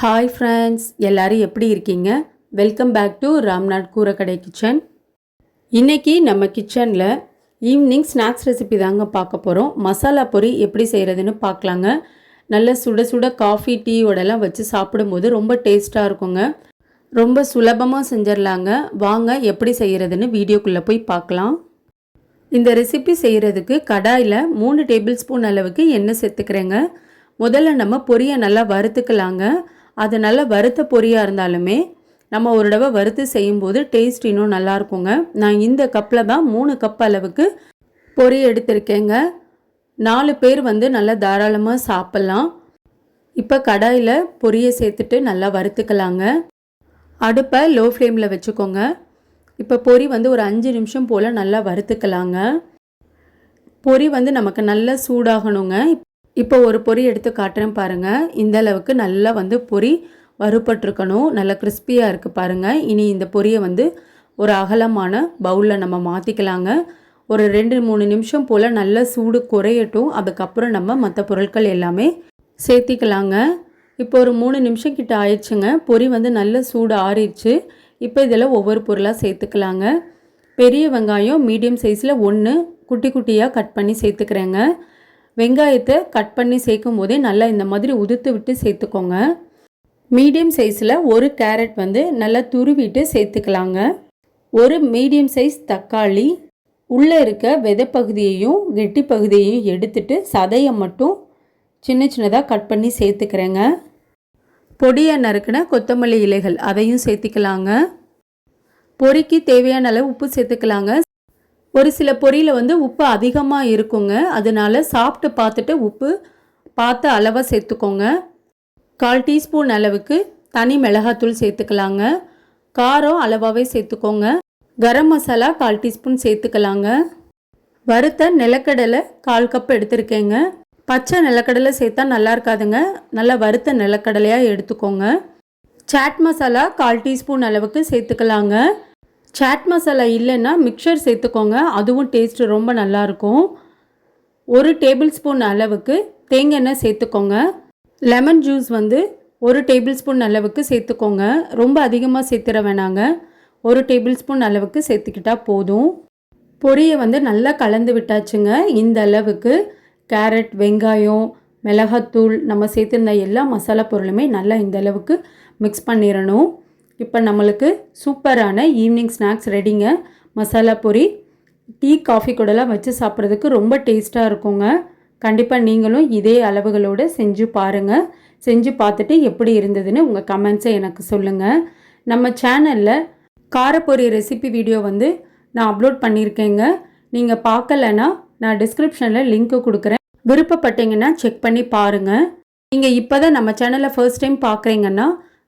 Hi friends எல்லாரும் எப்படி இருக்கீங்க? Welcome back to Ramnath Koorakadai kitchen இன்றைக்கி நம்ம கிச்சனில் ஈவினிங் ஸ்நாக்ஸ் ரெசிபி தாங்க பார்க்க போகிறோம் மசாலா பொரி எப்படி செய்கிறதுன்னு பார்க்கலாங்க. நல்ல சுட சுட காஃபி டீயோடலாம் வச்சு சாப்பிடும்போது ரொம்ப டேஸ்ட்டாக இருக்குங்க. ரொம்ப சுலபமாக செஞ்சிடலாங்க வாங்க எப்படி செய்கிறதுன்னு வீடியோக்குள்ளே போய் பார்க்கலாம். இந்த ரெசிபி செய்கிறதுக்கு கடாயில் மூணு டேபிள் ஸ்பூன் அளவுக்கு எண்ணெய் சேர்த்துக்கிறேங்க. முதல்ல நம்ம பொரியை நல்லா வறுத்துக்கலாங்க. அது நல்லா வறுத்த பொரியாக இருந்தாலுமே நம்ம ஒரு தடவை வறுத்து செய்யும்போது டேஸ்ட் இன்னும் நல்லா இருக்குங்க. நான் இந்த கப்பில் தான் மூணு கப் அளவுக்கு பொரி எடுத்திருக்கேங்க. நாலு பேர் வந்து நல்லா தாராளமாக சாப்பிட்லாம். இப்போ கடாயில் பொரியை சேர்த்துட்டு நல்லா வறுத்துக்கலாங்க. அடுப்பை லோ ஃப்ளேமில் வச்சுக்கோங்க. இப்போ பொரி வந்து ஒரு அஞ்சு நிமிஷம் போல் நல்லா வறுத்துக்கலாங்க. பொரி வந்து நமக்கு நல்லா சூடாகணுங்க. இப்போ ஒரு பொரி எடுத்து காட்டுறேன் பாருங்கள் இந்த அளவுக்கு நல்லா வந்து பொரி வறுபட்டிருக்கணும். நல்லா கிறிஸ்பியாக இருக்குது பாருங்கள் இனி இந்த பொரியை வந்து ஒரு அகலமான பவுலில் நம்ம மாற்றிக்கலாங்க ஒரு ரெண்டு மூணு நிமிஷம் போல் நல்லா சூடு குறையட்டும். அதுக்கப்புறம் நம்ம மற்ற பொருட்கள் எல்லாமே சேர்த்திக்கலாங்க. இப்போ ஒரு மூணு நிமிஷம் கிட்ட ஆயிடுச்சுங்க. பொரி வந்து நல்ல சூடு ஆறிடுச்சு. இப்போ இதில் ஒவ்வொரு பொருளாக சேர்த்துக்கலாங்க. பெரிய வெங்காயம் மீடியம் சைஸில் ஒன்று குட்டி குட்டியாக கட் பண்ணி சேர்த்துக்கிறேங்க. வெங்காயத்தை கட் பண்ணி சேர்க்கும் போதே நல்லா இந்த மாதிரி உதுத்து விட்டு சேர்த்துக்கோங்க. மீடியம் சைஸில் ஒரு கேரட் வந்து நல்லா துருவிட்டு சேர்த்துக்கலாங்க. ஒரு மீடியம் சைஸ் தக்காளி உள்ளே இருக்க விதை பகுதியையும் கெட்டி பகுதியையும் எடுத்துட்டு சதையை மட்டும் சின்ன சின்னதாக கட் பண்ணி சேர்த்துக்கிறேங்க. பொடியை நறுக்கின கொத்தமல்லி இலைகள் அதையும் சேர்த்துக்கலாங்க. பொரிக்கு தேவையான அளவு உப்பு சேர்த்துக்கலாங்க. ஒரு சில பொரியில் வந்து உப்பு அதிகமாக இருக்குங்க. அதனால சாப்பிட்டு பார்த்துட்டு உப்பு பார்த்து அளவாக சேர்த்துக்கோங்க. கால் டீஸ்பூன் அளவுக்கு தனி மிளகாத்தூள் சேர்த்துக்கலாங்க. காரம் அளவாகவே சேர்த்துக்கோங்க. கரம் மசாலா கால் டீஸ்பூன் சேர்த்துக்கலாங்க. வறுத்த நிலக்கடலை கால் கப் எடுத்திருக்கேங்க. பச்சை நிலக்கடலை சேர்த்தா நல்லா இருக்காதுங்க. நல்லா வறுத்த நிலக்கடலையாக எடுத்துக்கோங்க. சாட் மசாலா கால் டீஸ்பூன் அளவுக்கு சேர்த்துக்கலாங்க. சாட் மசாலா இல்லைன்னா மிக்சர் சேர்த்துக்கோங்க. அதுவும் டேஸ்ட்டு ரொம்ப நல்லாயிருக்கும். ஒரு டேபிள் ஸ்பூன் அளவுக்கு தேங்காய் எண்ணெய் சேர்த்துக்கோங்க. லெமன் ஜூஸ் வந்து ஒரு டேபிள் ஸ்பூன் அளவுக்கு சேர்த்துக்கோங்க. ரொம்ப அதிகமாக சேர்த்துட வேணாங்க. ஒரு டேபிள் ஸ்பூன் அளவுக்கு சேர்த்துக்கிட்டா போதும். பொரியை வந்து நல்லா கலந்து விட்டாச்சுங்க. இந்த அளவுக்கு கேரட் வெங்காயம் மிளகாத்தூள் நம்ம சேர்த்துருந்த எல்லா மசாலா பொருளுமே நல்லா இந்த அளவுக்கு மிக்ஸ் பண்ணிடணும் இப்போ நம்மளுக்கு சூப்பரான ஈவினிங் ஸ்நாக்ஸ் ரெடிங்க மசாலா பொரி டீ காஃபி கூடலாம் வச்சு சாப்பிட்றதுக்கு ரொம்ப டேஸ்ட்டாக இருக்குங்க. கண்டிப்பாக நீங்களும் இதே அளவுகளோடு செஞ்சு பாருங்கள் செஞ்சு பார்த்துட்டு எப்படி இருந்ததுன்னு உங்கள் கமெண்ட்ஸை எனக்கு சொல்லுங்கள் நம்ம சேனலில் காரப்பொரி ரெசிபி வீடியோ வந்து நான் அப்லோட் பண்ணியிருக்கேங்க. நீங்கள் பார்க்கலன்னா நான் டிஸ்கிரிப்ஷனில் லிங்க்கு கொடுக்குறேன். விருப்பப்பட்டீங்கன்னா செக் பண்ணி பாருங்கள் நீங்கள் இப்போ தான் நம்ம சேனலை ஃபர்ஸ்ட் டைம் பார்க்குறீங்கன்னா